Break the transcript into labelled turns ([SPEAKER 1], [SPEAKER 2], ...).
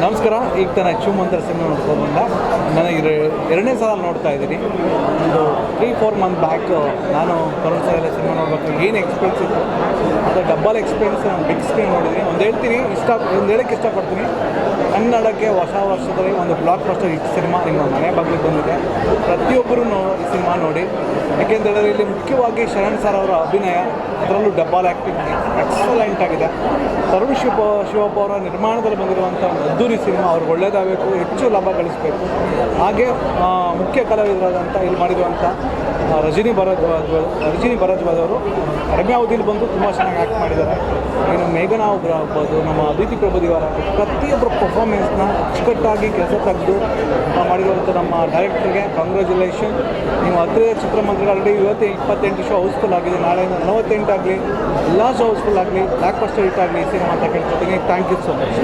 [SPEAKER 1] ನಮಸ್ಕಾರ. ಈಗ ತಾನು ಮಂತ್ರ ಸಿನಿಮಾ ನೋಡ್ಕೊಂಡು ನನಗೆ ಎರ- ಎರಡನೇ ಸಲ ನೋಡ್ತಾ ಇದ್ದೀನಿ. ಒಂದು ತ್ರೀ ಫೋರ್ ಮಂತ್ ಬ್ಯಾಕ್ ನಾನು ಕರುಣ್ ಸಾಗರ ಸಿನಿಮಾ ನೋಡಬೇಕು. ಏನು ಎಕ್ಸ್ಪೀರಿಯನ್ಸ್ ಇತ್ತು? ಅದು ಡಬ್ಬಲ್ ಎಕ್ಸ್ಪೀರಿಯನ್ಸ್ ನಾನು ಬಿಗ್ ಸ್ಕ್ರೀನ್ ನೋಡಿದ್ದೀನಿ. ಒಂದು ಹೇಳ್ತೀನಿ, ಇಷ್ಟ ಒಂದು ಹೇಳೋಕ್ಕೆ ಇಷ್ಟಪಡ್ತೀನಿ. ಕನ್ನಡಕ್ಕೆ ಹೊಸ ವರ್ಷದಲ್ಲಿ ಒಂದು ಬ್ಲಾಕ್ ಬಸ್ಟರ್ ಹಿಟ್ ಸಿನಿಮಾ ನಿಮ್ಮ ಮನೆ ಬಗ್ಗೆ ಬಂದಿದೆ. ಪ್ರತಿಯೊಬ್ಬರೂ ಸಿನಿಮಾ ನೋಡಿ. ಯಾಕೆಂತೇಳಿದ್ರೆ ಇಲ್ಲಿ ಮುಖ್ಯವಾಗಿ ಶರಣ್ ಸರ್ ಅವರ ಅಭಿನಯ, ಅದರಲ್ಲೂ ಡಬ್ಬಾಲ್ ಆ್ಯಕ್ಟಿಂಗ್ ಎಕ್ಸಲೆಂಟ್ ಆಗಿದೆ. ತರುಣ್ ಶಿವ ಶಿವಪ್ಪ ಅವರ ನಿರ್ಮಾಣದಲ್ಲಿ ಬಂದಿರುವಂಥ ಒಂದು ಅದ್ದೂರಿ ಸಿನಿಮಾ ಅವ್ರಿಗೆ ಒಳ್ಳೆಯದಾಗಬೇಕು ಹೆಚ್ಚು ಲಾಭ ಗಳಿಸಬೇಕು. ಹಾಗೆ ಮುಖ್ಯ ಕಲಾವಿದರಾದಂಥ ಇಲ್ಲಿ ಮಾಡಿರುವಂಥ ರಜಿನಿ ಭರದ್ವಾಜ್ ರಜನಿ ಭರದ್ವಾಜ್ ಅವರು, ಕಡಿಮೆ ಬಂದು ತುಂಬ ಚೆನ್ನಾಗಿ ಆ್ಯಕ್ಟ್ ಮಾಡಿದ್ದಾರೆ. ಇನ್ನು ಮೇಘನಾ ಒಬ್ಬರು ಆಗ್ಬೋದು, ನಮ್ಮ ಅದಿತಿ ಪ್ರಭುದಿವಾರ ಪ್ರತಿಯೊಬ್ಬರ ಪರ್ಫಾರ್ಮೆನ್ಸ್ನ ಅಚ್ಚುಕಟ್ಟಾಗಿ ಕೆಲಸ ತೆಗೆದು ಮಾಡಿರುವಂಥ ನಮ್ಮ ಡೈರೆಕ್ಟರ್ಗೆ ಕಂಗ್ರ್ಯಾಚುಲೇಷನ್ ನೀವು ಹತ್ತಿರದ ಚಿತ್ರಮಂದಿರ ಆಲ್ರೆಡಿ ಇವತ್ತು ಇಪ್ಪತ್ತೆಂಟು ಶೋ ಹೌಸ್ಫುಲ್ ಆಗಿದೆ. ನಾಳೆಯಿಂದ ನಲವತ್ತೆಂಟು ಆಗಲಿ, ಎಲ್ಲ ಶೋ ಹೌಸ್ಫುಲ್ ಆಗಲಿ ಬ್ಲಾಕ್ ಬಸ್ಟರ್ ಹಿಟ್ ಆಗಲಿ ಸಿನಿಮಾ ಅಂತ ಕೇಳ್ಕೊತೀನಿ ಥ್ಯಾಂಕ್ ಯು ಸೊ ಮಚ್